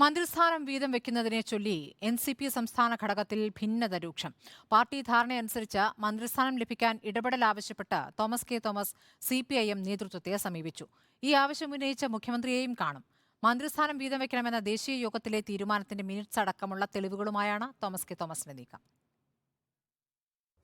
മന്ത്രിസ്ഥാനം വീതം വെക്കുന്നതിനെ ചൊല്ലി എൻ സി പി സംസ്ഥാന ഘടകത്തിൽ ഭിന്നത രൂക്ഷം പാർട്ടി ധാരണയനുസരിച്ച് മന്ത്രിസ്ഥാനം ലഭിക്കാൻ ഇടപെടൽ ആവശ്യപ്പെട്ട് Thomas K. Thomas C P I M നേതൃത്വത്തെ സമീപിച്ചു. ഈ ആവശ്യം ഉന്നയിച്ച മുഖ്യമന്ത്രിയെയും കാണും. മന്ത്രിസ്ഥാനം വീതം വെക്കണമെന്ന ദേശീയ യോഗത്തിലെ തീരുമാനത്തിന്റെ മിനിറ്റ്സ് അടക്കമുള്ള തെളിവുകളുമായാണ് തോമസ് കെ. തോമസിന്റെ നീക്കം.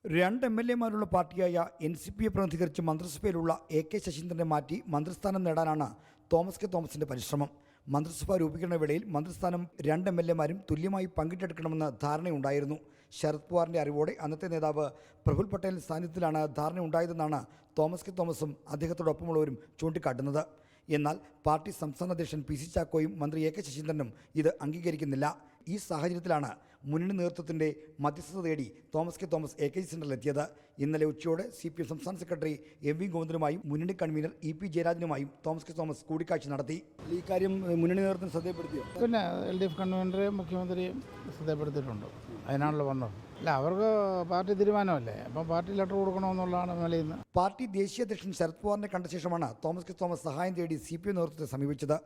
രണ്ട് എം എൽ എമാരുള്ള പാർട്ടിയായ എൻ സി പിയെ പ്രതിനിധീകരിച്ച് മന്ത്രിസഭയിലുള്ള എ കെ ശശീന്ദ്രനെ മാറ്റി മന്ത്രിസ്ഥാനം നേടാനാണ് തോമസ് കെ തോമസിന്റെ പരിശ്രമം. മന്ത്രിസഭ രൂപീകരണ വേളയിൽ മന്ത്രിസ്ഥാനം രണ്ട് എം എൽ എമാരും തുല്യമായി പങ്കിട്ടെടുക്കണമെന്ന് ധാരണയുണ്ടായിരുന്നു. ശരത് പവാറിന്റെ അറിവോടെ അന്നത്തെ നേതാവ് പ്രഫുൽ പട്ടേലിന്റെ സാന്നിധ്യത്തിലാണ് ധാരണയുണ്ടായതെന്നാണ് തോമസ് കെ തോമസും അദ്ദേഹത്തോടൊപ്പമുള്ളവരും ചൂണ്ടിക്കാട്ടുന്നത്. എന്നാൽ പാർട്ടി സംസ്ഥാന അധ്യക്ഷൻ പി സി ചാക്കോയും മന്ത്രി എ കെ ശശീന്ദ്രനും ഇത് അംഗീകരിക്കുന്നില്ല. ഈ സാഹചര്യത്തിലാണ് മുന്നണി നേതൃത്വത്തിന്റെ മധ്യസ്ഥത തേടി Thomas K Thomas A K G സെന്ററിലെത്തിയത് ഇന്നലെ ഉച്ചയോടെ സി പി എം സംസ്ഥാന സെക്രട്ടറി എം വി ഗോവിന്ദനുമായും മുന്നണി കൺവീനർ ഇ പി ജയരാജനുമായും തോമസ് കെ തോമസ് കൂടിക്കാഴ്ച നടത്തി. ഈ കാര്യം മുന്നണി നേതൃത്വം ശ്രദ്ധപ്പെടുത്തിയോ പിന്നെ എൽ ഡി എഫ് കൺവീനറെയും മുഖ്യമന്ത്രിയും ശ്രദ്ധപ്പെടുത്തിയിട്ടുണ്ട് അതിനാണല്ലോ വന്നത്. അല്ല അവർക്ക് പാർട്ടി തീരുമാനമല്ലേ? അപ്പം പാർട്ടി ലെറ്റർ കൊടുക്കണമെന്നുള്ളതാണ് നിലയിൽ പാർട്ടി ദേശീയ അധ്യക്ഷൻ ശരത് പവാറിനെ കണ്ട ശേഷമാണ് തോമസ് കെ തോമസ് സഹായം തേടി സി പി എം നേതൃത്വത്തെ സമീപിച്ചത്.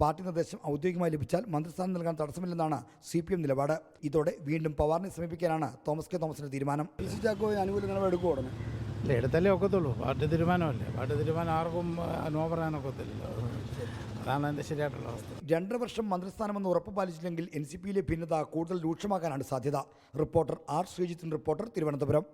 പാർട്ടി നിർദ്ദേശം ഔദ്യോഗികമായി ലഭിച്ചാൽ മന്ത്രിസ്ഥാനം നൽകാൻ തടസ്സമില്ലെന്നാണ് സി പി എം നിലപാട്. ഇതോടെ വീണ്ടും പവാറിനെ സമീപിക്കാനാണ് തോമസ് കെ തോമസിന്റെ തീരുമാനം. പി സി അനുകൂല നിലപാടെടുക്കും ഉടനെ അല്ല എടുത്തല്ലേ ഒക്കത്തുള്ളൂ. പാർട്ടി തീരുമാനമല്ലേ? പാർട്ടി തീരുമാനം ആർക്കും നോ പറയാനൊക്കത്തില്ലല്ലോ അതാണ് അതിന്റെ ശരിയായിട്ടുള്ള അവസ്ഥ. രണ്ടര വർഷം മന്ത്രിസ്ഥാനമെന്ന് ഉറപ്പ് പാലിച്ചില്ലെങ്കിൽ എൻ സി പിയിലെ ഭിന്നത കൂടുതൽ രൂക്ഷമാക്കാനാണ് സാധ്യത. റിപ്പോർട്ടർ ആർ ശ്രീജിത്തിൻ റിപ്പോർട്ടർ തിരുവനന്തപുരം.